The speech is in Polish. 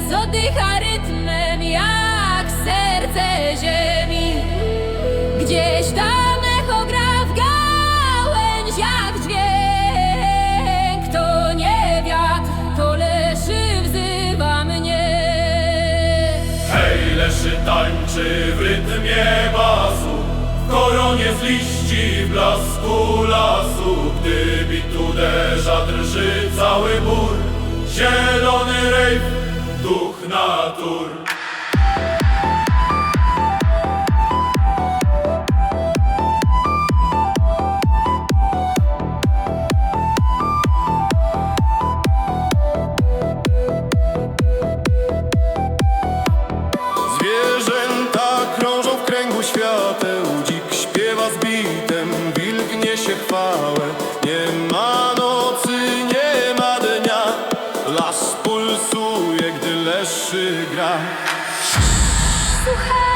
Las oddycha rytmem jak serce ziemi. Gdzieś tam echo gra w gałęziach dźwięk To nie wiatr, to leszy wzywa mnie. Hej, leszy tańczy w rytmie basu W koronie z liści, w blasku lasu. Gdy bit uderza, drży cały bór Zielony Salvator. Słuchaj.